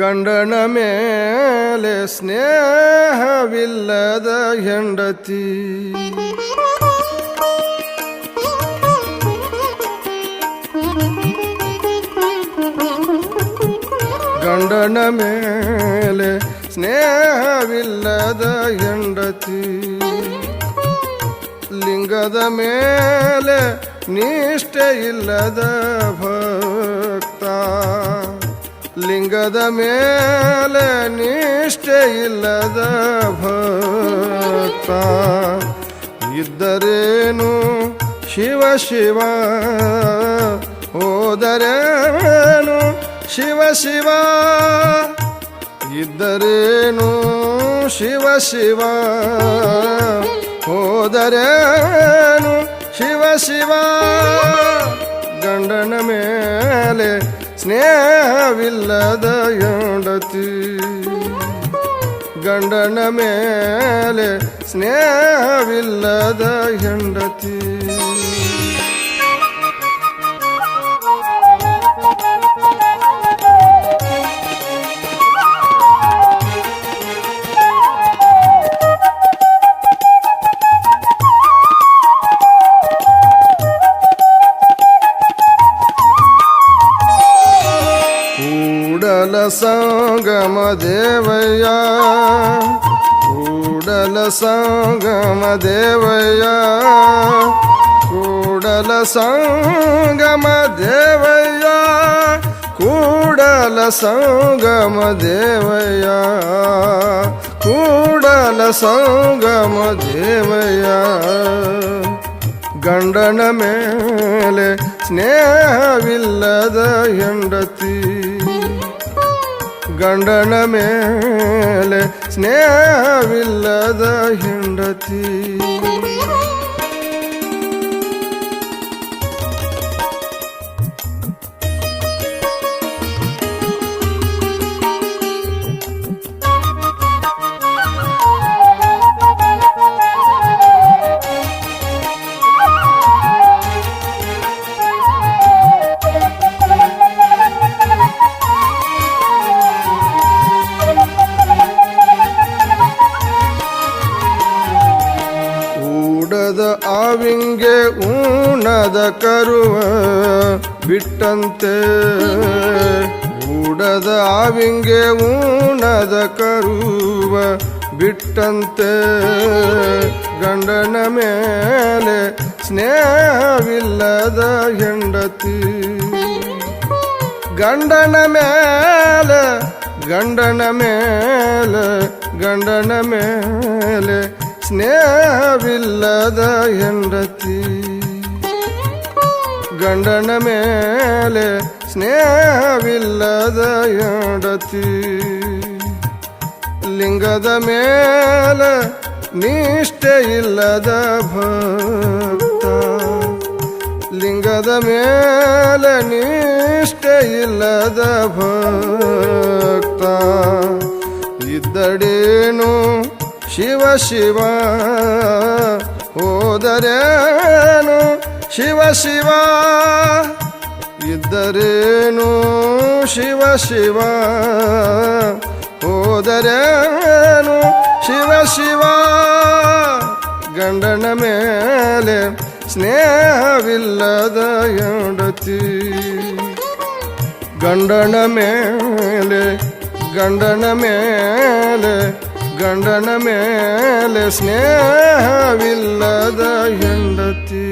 ಗಂಡನ ಮೇಲೆ ಸ್ನೇಹವಿಲ್ಲದ ಹೆಂಡತಿ. ಗಂಡನ ಮೇಲೆ ಸ್ನೇಹವಿಲ್ಲದ ಹೆಂಡತಿ. ಲಿಂಗದ ಮೇಲೆ ನಿಷ್ಠೆ ಇಲ್ಲದ ಭಕ್ತ. ಲಿಂಗದ ಮೇಲೆ ನಿಷ್ಠೆ ಇಲ್ಲದ ಭಕ್ತ. ಇದ್ದರೇನು ಶಿವ ಶಿವ? ಹೋದರೇನು ಶಿವ ಶಿವ? ಇದ್ದರೇನು ಶಿವ ಶಿವ? ಹೋದರೇನು ಶಿವ ಶಿವ? ಗಂಡನ ಮೇಲೆ ಸ್ನೇಹವಿಲ್ಲದ ಹೆಂಡತಿ. ಗಂಡನ ಮೇಲೆ ಸ್ನೇಹವಿಲ್ಲದ ಹೆಂಡತಿ. ಸಂಗಮ ದೇವಯ್ಯ. ಕೂಡಲ ಸಂಗಮ ದೇವಯ್ಯ. ಕೂಡಲ ಸಂಗಮ ದೇವಯ್ಯ. ಕೂಡಲ ಸಂಗಮ ದೇವಯ್ಯ. ಕೂಡಲ ಸಂಗಮ ದೇವಯ್ಯ. ಗಂಡನ ಮೇಲೆ ಸ್ನೇಹವಿಲ್ಲದ ಹೆಂಡತಿ. ಗಂಡನ ಮೇಲೆ ಸ್ನೇಹವಿಲ್ಲದ ಹೆಂಡತಿ. ಊಡದ ಆವಿಂಗೆ ಊಣದ ಕರುವ ಬಿಟ್ಟಂತೆ ಊಡದ ಆವಿಂಗೆ ಊಣದ ಕರುವ ಬಿಟ್ಟಂತೆ ಗಂಡನ ಮೇಲೆ ಸ್ನೇಹವಿಲ್ಲದ ಹೆಂಡತಿ ಗಂಡನ ಮೇಲೆ ಗಂಡನ ಮೇಲೆ ಗಂಡನ ಮೇಲೆ ಸ್ನೇಹವಿಲ್ಲದ ಹೆಂಡತಿ. ಗಂಡನ ಮೇಲೆ ಸ್ನೇಹವಿಲ್ಲದ ಹೆಂಡತಿ. ಲಿಂಗದ ಮೇಲೆ ನಿಷ್ಠೆ ಇಲ್ಲದ ಭಕ್ತ. ಲಿಂಗದ ಮೇಲೆ ನಿಷ್ಠೆ ಇಲ್ಲದ ಭಕ್ತ. ಶಿವ ಶಿವ ಹೋದರೇನು? ಶಿವ ಶಿವ ಇದ್ದರೇನು? ಶಿವ ಶಿವ ಹೋದರೇನು? ಶಿವ ಶಿವ ಗಂಡನ ಮೇಲೆ ಸ್ನೇಹವಿಲ್ಲದ ಹೆಂಡತಿ. ಗಂಡನ ಮೇಲೆ ಗಂಡನ ಮೇಲೆ ಗಂಡನ ಮೇಲೆ ಸ್ನೇಹವಿಲ್ಲದ ಹೆಂಡತಿ.